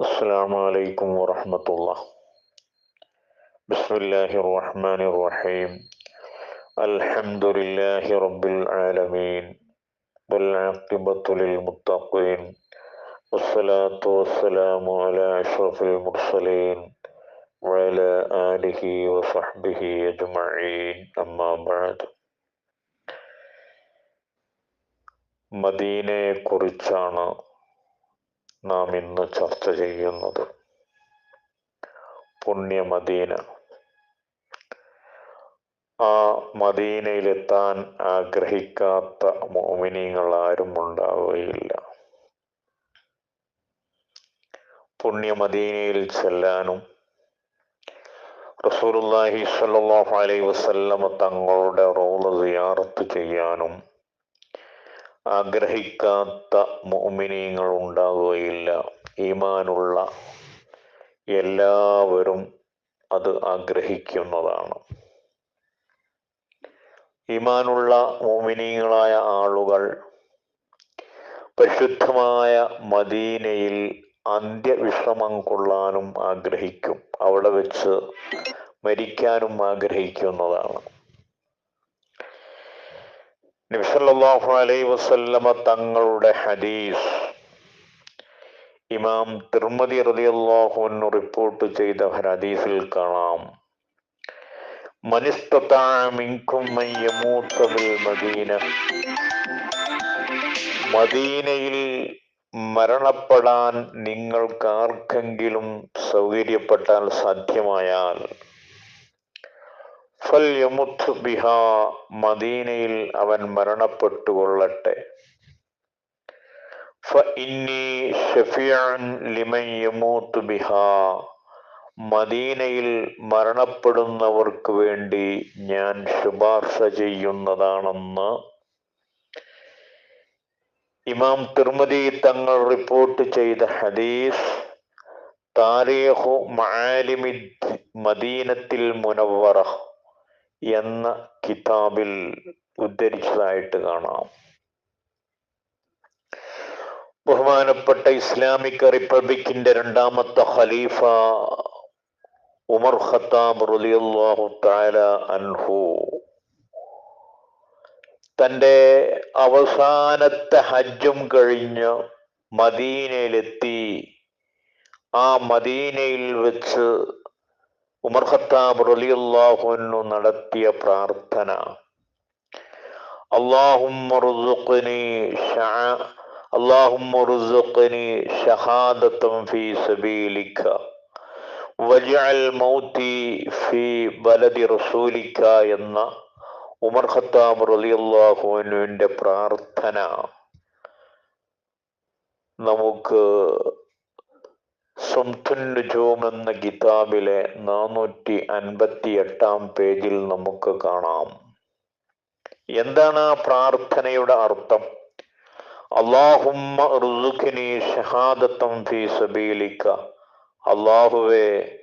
السلام عليكم ورحمة الله بسم الله الرحمن الرحيم الحمد لله رب العالمين والعاقبة للمتقين والصلاة والسلام على أشرف المرسلين وعلى آله وصحبه أجمعين أما بعد മദീനയെ കുറിച്ചാണ് നാം ഇന്ന് ചർച്ച ചെയ്യുന്നത് പുണ്യ മദീന ആ മദീനയിലെത്താൻ ആഗ്രഹിക്കാത്ത മോമിനിങ്ങൾ ആരും ഉണ്ടാവുകയില്ല. പുണ്യ മദീനയിൽ ചെല്ലാനും റസൂലുള്ളാഹി സ്വല്ലല്ലാഹു അലൈഹി വസല്ലമ തങ്ങളുടെ റോൾ സിയാറത്ത് ചെയ്യാനും ആഗ്രഹിക്കാത്ത മോമിനിയങ്ങൾ ഉണ്ടാവുകയില്ല. ഈമാനുള്ള എല്ലാവരും അത് ആഗ്രഹിക്കുന്നതാണ്. ഈമാനുള്ള മോമിനിയങ്ങളായ ആളുകൾ പരിശുദ്ധമായ മദീനയിൽ അന്ത്യവിശ്രമം കൊള്ളാനും ആഗ്രഹിക്കും. അവിടെ വെച്ച് മരിക്കാനും ആഗ്രഹിക്കുന്നതാണ്. നബിസല്ലാഹു അലൈ വസല്ലമ തങ്ങളുടെ ഹദീസ് ഇമാം തിർമതി റളിയല്ലാഹുവിന് റിപ്പോർട്ട് ചെയ്ത ഹദീസിൽ കാണാം. മദീന. മദീനയിൽ മരണപ്പെടാൻ നിങ്ങൾക്കാർക്കെങ്കിലും സൗകര്യപ്പെട്ടാൽ സാധ്യമായാൽ ഫൽ യമുത്ത് ബിഹ മദീനയിൽ അവൻ മരണപ്പെട്ടു കൊള്ളട്ടെ ബിഹ മദീനയിൽ മരണപ്പെടുന്നവർക്ക് വേണ്ടി ഞാൻ ശുപാർശ ചെയ്യുന്നതാണെന്ന് ഇമാം തിർമതി തങ്ങൾ റിപ്പോർട്ട് ചെയ്ത ഹദീസ് താരീഖു മാലിമി മദീനത്തിൽ മുനവ്വറ എന്ന കിതാബിൽ ഉദ്ധരിച്ചതായിട്ട് കാണാം. ബഹുമാനപ്പെട്ട ഇസ്ലാമിക് റിപ്പബ്ലിക്കിന്റെ രണ്ടാമത്തെ ഖലീഫ ഉമർ ഖത്താബ് റളിയല്ലാഹു തആല അൻഹു. തന്റെ അവസാനത്തെ ഹജ്ജും കഴിഞ്ഞ് മദീനയിലെത്തി. ആ മദീനയിൽ വെച്ച് ഉമർ ഖത്താബ് റലിയല്ലാഹുനു നടത്തിയ പ്രാർത്ഥന. എന്ന ഉമർ ഖത്താബ് പ്രാർത്ഥന. നമുക്ക് സുംതുന്നുജൂം എന്ന കിതാബിലെ നാനൂറ്റി അൻപത്തി എട്ടാം പേജിൽ നമുക്ക് കാണാം. എന്താണ് ആ പ്രാർത്ഥനയുടെ അർത്ഥം? അള്ളാഹുമ്മ ഷഹാദത്തം ഫീ സബീലിക്ക. അള്ളാഹുവേ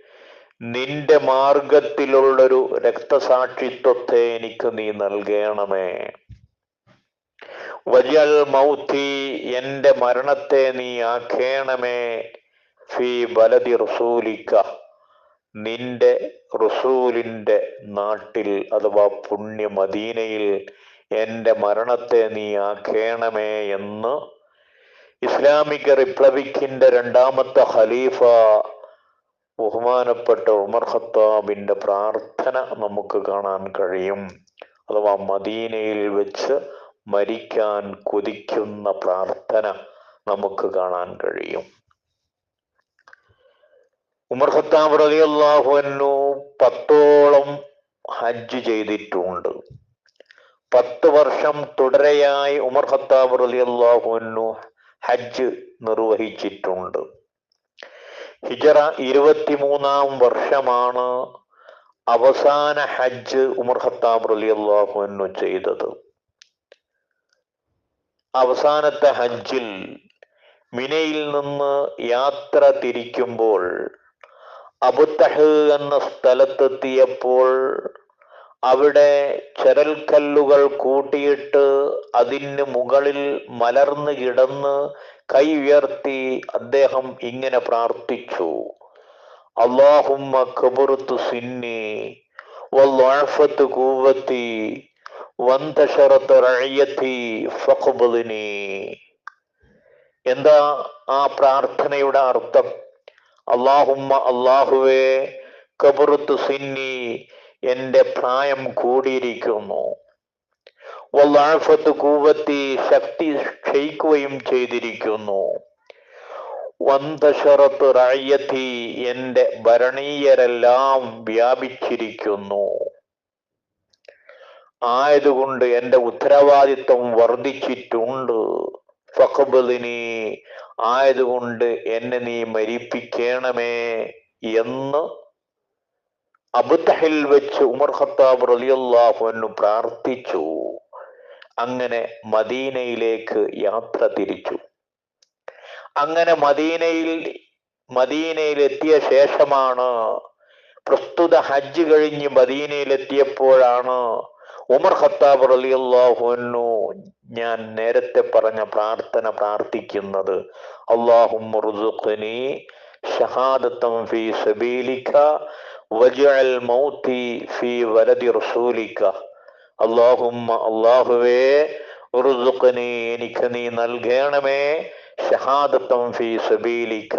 നിന്റെ മാർഗത്തിലുള്ളൊരു രക്തസാക്ഷിത്വത്തെ എനിക്ക് നീ നൽകണമേ. വജൽ മൗത്തി എന്റെ മരണത്തെ നീ ആക്കേണമേ ഫി ബലതി റസൂലിക്ക. നിന്റെ റസൂലിന്റെ നാട്ടിൽ അഥവാ പുണ്യ മദീനയിൽ എന്റെ മരണത്തെ നീ ആക്കേണമേ എന്ന് ഇസ്ലാമിക റിപ്പബ്ലിക്കിന്റെ രണ്ടാമത്തെ ഖലീഫ ബഹുമാനപ്പെട്ട ഉമർ ഖത്താബിന്റെ പ്രാർത്ഥന നമുക്ക് കാണാൻ കഴിയും. അഥവാ മദീനയിൽ വെച്ച് മരിക്കാൻ കൊതിക്കുന്ന പ്രാർത്ഥന നമുക്ക് കാണാൻ കഴിയും. ഉമർ ഖത്താബ് റളിയല്ലാഹു അൻഹു പത്തോളം ഹജ്ജ് ചെയ്തിട്ടുണ്ട്. പത്ത് വർഷം തുടരെയായി ഉമർ ഖത്താബ് റളിയല്ലാഹു അൻഹു ഹജ്ജ് നിർവഹിച്ചിട്ടുണ്ട്. ഹിജറ ഇരുപത്തിമൂന്നാം വർഷമാണ് അവസാന ഹജ്ജ് ഉമർ ഖത്താബ് റളിയല്ലാഹു അൻഹു ചെയ്തത്. അവസാനത്തെ ഹജ്ജിൽ മിനയിൽ നിന്ന് യാത്ര തിരിക്കുമ്പോൾ അബുത്തഹ് എന്ന സ്ഥലത്തെത്തിയപ്പോൾ അവിടെ ചരൽക്കല്ലുകൾ കൂട്ടിയിട്ട് അതിന് മുകളിൽ മലർന്നു കിടന്ന് കൈ ഉയർത്തി അദ്ദേഹം ഇങ്ങനെ പ്രാർത്ഥിച്ചു. അള്ളാഹുമ്മ കബുറുത്തു സിന്നി വൽവാഫത്ത് കൂവത്തി വന്തശറത്ത് റഅയത്തി ഫഖ്ബലിനി എന്താ ആ പ്രാർത്ഥനയുടെ അർത്ഥം? അള്ളാഹുമ്മ അള്ളാഹുവേ കബുറത്ത് സിന്നി എന്റെ പ്രായം കൂടിയിരിക്കുന്നു. വല്ലാഫത്ത് കൂവത്തി ശക്തി ക്ഷയിക്കുകയും ചെയ്തിരിക്കുന്നു. വന്തശറത്ത് റായത്തി എന്റെ ഭരണീയരെല്ലാം വ്യാപിച്ചിരിക്കുന്നു. ആയതുകൊണ്ട് എന്റെ ഉത്തരവാദിത്വം വർദ്ധിച്ചിട്ടുണ്ട്. ഫഖബലിനി ആയതുകൊണ്ട് എന്നെ നീ മരിപ്പിക്കണമേ എന്ന് അബുദഹിൽ വെച്ച് ഉമർ ഖത്താബ് റളിയല്ലാഹു പ്രാർത്ഥിച്ചു. അങ്ങനെ മദീനയിലേക്ക് യാത്ര തിരിച്ചു. അങ്ങനെ മദീനയിൽ മദീനയിൽ എത്തിയ ശേഷമാണ് പ്രസ്തുത ഹജ്ജ് കഴിഞ്ഞ് മദീനയിലെത്തിയപ്പോഴാണ് ഉമർ ഖത്താബ് റളിയല്ലാഹുന്നു ഞാൻ നേരത്തെ പറഞ്ഞ പ്രാർത്ഥന പ്രാർത്ഥിക്കുന്നത് അള്ളാഹുനി ഷഹാദത്തം ഫി സബീലിക വജഅൽ മൗതി ഫി വലദി റസൂലിക. അള്ളാഹുമ്മ അള്ളാഹുവേ ഉറുസുഖനി എനിക്ക് നീ നൽകണമേ ഷഹാദത്തം ഫി സബീലിക.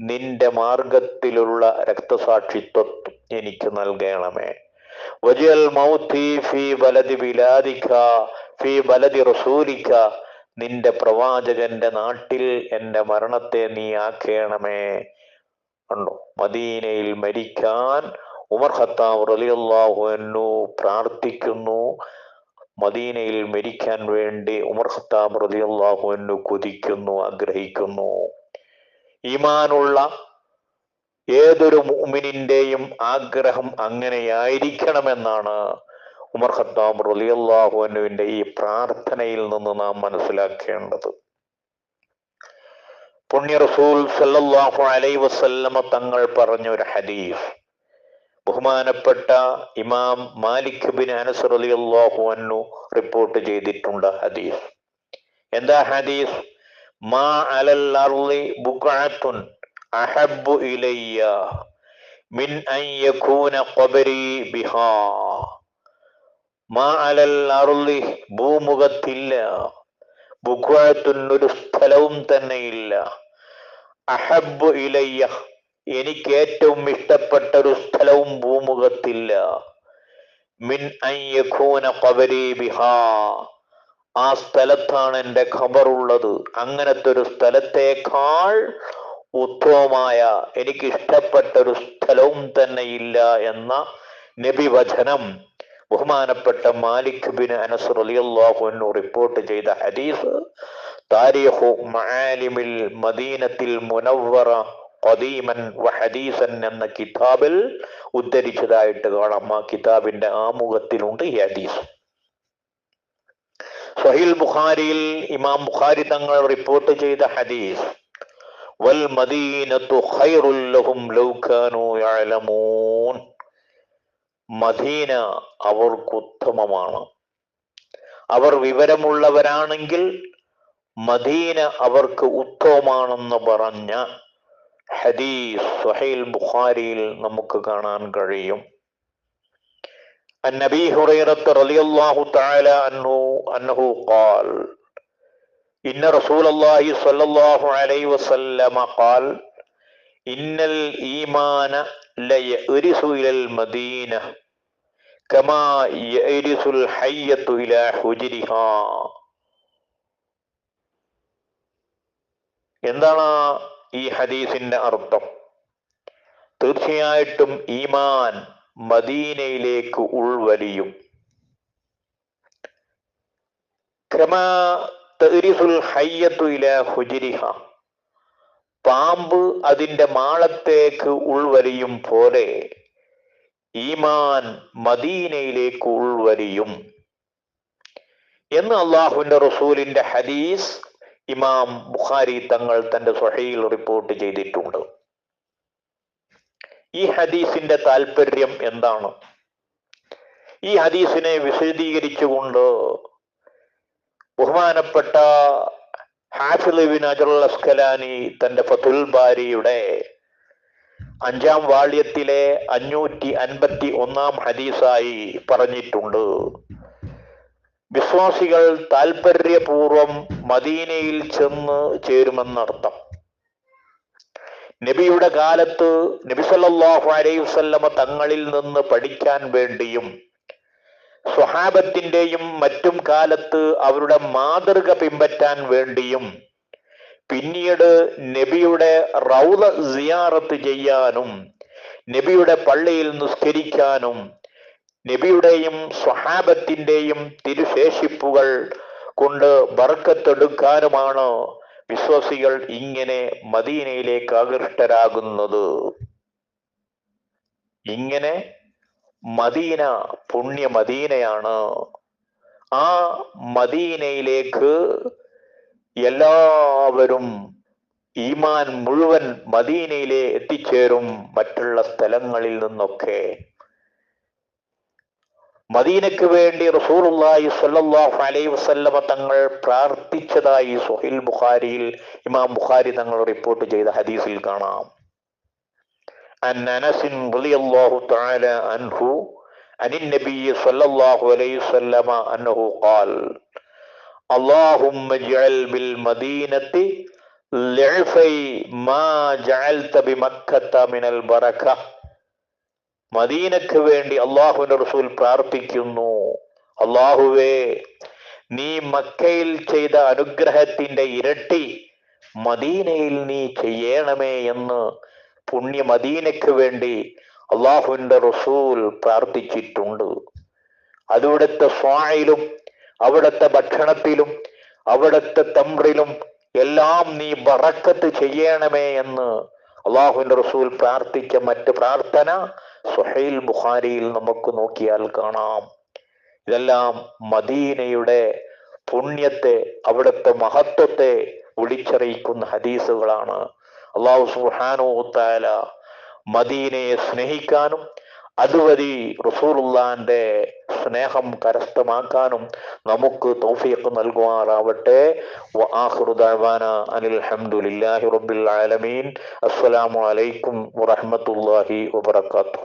നിന്റെ മാർഗത്തിലുള്ള രക്തസാക്ഷിത്വം എനിക്ക് നൽകണമേ. വജൽ മൗത്തി ഫി ബലതി ബിലാദിക ഫി ബലതി റസൂലിക നിന്റെ പ്രവാചകന്റെ നാട്ടിൽ എന്റെ മരണത്തെ നീ ആക്കേണമേ. ഉണ്ടോ മദീനയിൽ മരിക്കാൻ ഉമർ ഖത്താബ് റളിയല്ലാഹു അൻഹു പ്രാർത്ഥിക്കുന്നു. മദീനയിൽ മരിക്കാൻ വേണ്ടി ഉമർ ഖത്താബ് റളിയല്ലാഹു അൻഹു കൊതിക്കുന്നു ആഗ്രഹിക്കുന്നു. ഈമാനുള്ള ഏതൊരു മുഅ്മിനിന്റെയും ആഗ്രഹം അങ്ങനെയായിരിക്കണമെന്നാണ് ഉമർ ഖത്താബ് റളിയല്ലാഹു അൻഹുവിന്റെ ഈ പ്രാർത്ഥനയിൽ നിന്ന് നാം മനസ്സിലാക്കേണ്ടത്. പുണ്യ റസൂൽ സല്ലല്ലാഹു അലൈ വസല്ലമ തങ്ങൾ പറഞ്ഞ ഒരു ഹദീസ്. ബഹുമാനപ്പെട്ട ഇമാം മാലിക് ബിൻ അനസ് റളിയല്ലാഹു അൻഹു റിപ്പോർട്ട് ചെയ്തിട്ടുണ്ട് ഹദീസ്. എന്താ ഹദീസ്? മാ അലൽ അർളി അഹബ്ബു ഇലയ്യ മിൻ അൻ യകൂന ഖബരി ബിഹാ മാ അലൽ അർളി ഭൂമുഖത്തില്ല. ബുഖഅത്തുൻ ഒരു സ്ഥലവും തന്നെ അഹബ്ബു ഇലയ്യ എനിക്ക് ഏറ്റവും ഇഷ്ടപ്പെട്ട ഒരു സ്ഥലവും ഭൂമുഖത്തില്ല. മിൻ അയ്യഖൂന ഖബരി ബിഹാ. ആ സ്ഥലത്താണ് എന്റെ ഖബറുള്ളത്. അങ്ങനത്തെ ഒരു സ്ഥലത്തേക്കാൾ ഉത്തമമായ എനിക്ക് ഇഷ്ടപ്പെട്ട ഒരു സ്ഥലവും തന്നെ ഇല്ല എന്ന നബി വചനം ബഹുമാനപ്പെട്ട മാലിക് ബിൻ അനസ് റളിയല്ലാഹു അൻഹു റിപ്പോർട്ട് ചെയ്ത ഹദീസ് താരിഖു മആലിമിൽ മദീനത്തിൽ മുനവ്വറ ഖദീമൻ വഹദീസൻ എന്ന കിതാബിൽ ഉദ്ധരിച്ചതായിട്ട് കാണാം. ആ കിതാബിന്റെ ആമുഖത്തിലുണ്ട് ഈ ഹദീസ്. സഹിൽ ബുഖാരിയിൽ ഇമാം ബുഖാരി തങ്ങൾ റിപ്പോർട്ട് ചെയ്ത ഹദീസ് വൽ മദീനത്തു ഖൈറുൽ ലഹും ലൗ കാനൂ യഅലമൂൻ മദീന അവർക്ക് ഉത്തമമാണ് അവർ വിവരമുള്ളവരാണെങ്കിൽ മദീന അവർക്ക് ഉത്തമമാണെന്ന് പറഞ്ഞ ഹദീസ് സുഹൈൽ ബുഖാരിയിൽ നമുക്ക് കാണാൻ കഴിയും عن ابي هريره رضي الله تعالى عنه انه قال ان رسول الله صلى الله عليه وسلم قال ان الايمان ليئرس الى المدينه كما يئرس الحيه الى حجرها എന്താണ് ഈ ഹദീസിന്റെ അർത്ഥം തീർച്ചയായിട്ടും ഈമാൻ മദീനയിലേക്ക് ഉൾവലിയും ക്രമാ പാമ്പ് അതിന്റെ മാളത്തേക്ക് ഉൾവരിയും പോലെ ഈമാൻ മദീനയിലേക്ക് ഉൾവരിയും എന്ന് അള്ളാഹുവിന്റെ റസൂലിന്റെ ഹദീസ് ഇമാം ബുഖാരി തങ്ങൾ തന്റെ സ്വഹയിൽ റിപ്പോർട്ട് ചെയ്തിട്ടുണ്ട്. ഈ ഹദീസിന്റെ താല്പര്യം എന്താണ്? ഈ ഹദീസിനെ വിശദീകരിച്ചുകൊണ്ട് ബഹുമാനപ്പെട്ട ഹാഫിലിബിൻ അജറുൽ അസ്കലാനി തന്റെ ഫതുൽ ബാരിയുടെ അഞ്ചാം വാള്യത്തിലെ അഞ്ഞൂറ്റി അൻപത്തി ഒന്നാം ഹദീസായി പറഞ്ഞിട്ടുണ്ട്. വിശ്വാസികൾ താൽപര്യപൂർവം മദീനയിൽ ചെന്ന് ചേരുമെന്നർത്ഥം. നബിയുടെ കാലത്ത് നബി സല്ലല്ലാഹു അലൈഹി വസല്ലമ തങ്ങളിൽ നിന്ന് പഠിക്കാൻ വേണ്ടിയും സ്വഹാബത്തിന്റെയും മറ്റും കാലത്ത് അവരുടെ മാതൃക പിൻപറ്റാൻ വേണ്ടിയും പിന്നീട് നബിയുടെ റൗദ സിയാറത്ത് ചെയ്യാനും നബിയുടെ പള്ളിയിൽ നിസ്കരിക്കാനും നബിയുടെയും സ്വഹാബത്തിന്റെയും തിരുശേഷിപ്പുകൾ കൊണ്ട് ബർക്കത്തെടുക്കാനുമാണ് വിശ്വാസികൾ ഇങ്ങനെ മദീനയിലേക്ക് ആകൃഷ്ടരാകുന്നത്. ഇങ്ങനെ മദീന പുണ്യ മദീനയാണ്. ആ മദീനയിലേക്ക് എല്ലാവരും ഈമാൻ മുഴുവൻ മദീനയിലെ എത്തിച്ചേരും മറ്റുള്ള സ്ഥലങ്ങളിൽ നിന്നൊക്കെ. മദീനക്ക് വേണ്ടി റസൂലുള്ളാഹി സ്വല്ലല്ലാഹു അലൈഹി വസല്ലമ തങ്ങൾ പ്രാർത്ഥിച്ചതായി സുഹൈൽ ബുഖാരിയിൽ ഇമാം ബുഖാരി തങ്ങൾ റിപ്പോർട്ട് ചെയ്ത ഹദീസിൽ കാണാം. عن انس رضي الله تعالى عنه عن النبي صلى الله عليه وسلم انه قال اللهم اجعل بالمدينة ضعفي ما جعلت بمكة من البركة മദീനക്ക് വേണ്ടി അള്ളാഹുവിന്റെ റസൂൽ പ്രാർത്ഥിക്കുന്നു അള്ളാഹുവേ നീ മക്കയിൽ ചെയ്ത അനുഗ്രഹത്തിന്റെ ഇരട്ടി മദീനയിൽ നീ ചെയ്യണമേ എന്ന് പുണ്യ മദീനയ്ക്ക് വേണ്ടി അള്ളാഹുവിന്റെ റസൂൽ പ്രാർത്ഥിച്ചിട്ടുണ്ട്. അതിവിടുത്തെ സ്വായിലും അവിടുത്തെ ഭക്ഷണത്തിലും അവിടുത്തെ തമ്രിലും എല്ലാം നീ ബറക്കത്ത് ചെയ്യണമേ എന്ന് അള്ളാഹുവിന്റെ റസൂൽ പ്രാർത്ഥിച്ച മറ്റ് പ്രാർത്ഥന സുഹൈൽ ബുഖാരിയിൽ നമുക്ക് നോക്കിയാൽ കാണാം. ഇതെല്ലാം മദീനയുടെ പുണ്യത്തെ അവിടുത്തെ മഹത്വത്തെ വിളിച്ചറിയിക്കുന്ന ഹദീസുകളാണ്. അള്ളാഹു സുഹാനോത്താല മദീനയെ സ്നേഹിക്കാനും അതുവഴി റസൂറുല്ലാന്റെ സ്നേഹം കരസ്ഥമാക്കാനും നമുക്ക് തൗഫീഖ് നൽകുമാറാവട്ടെ. അനിൽഹമുല്ലാഹി റബ്ബിൽ ആലമീൻ. അസ്സലാമു അലൈക്കും വറഹമത്തല്ലാഹി വബർക്കാത്തു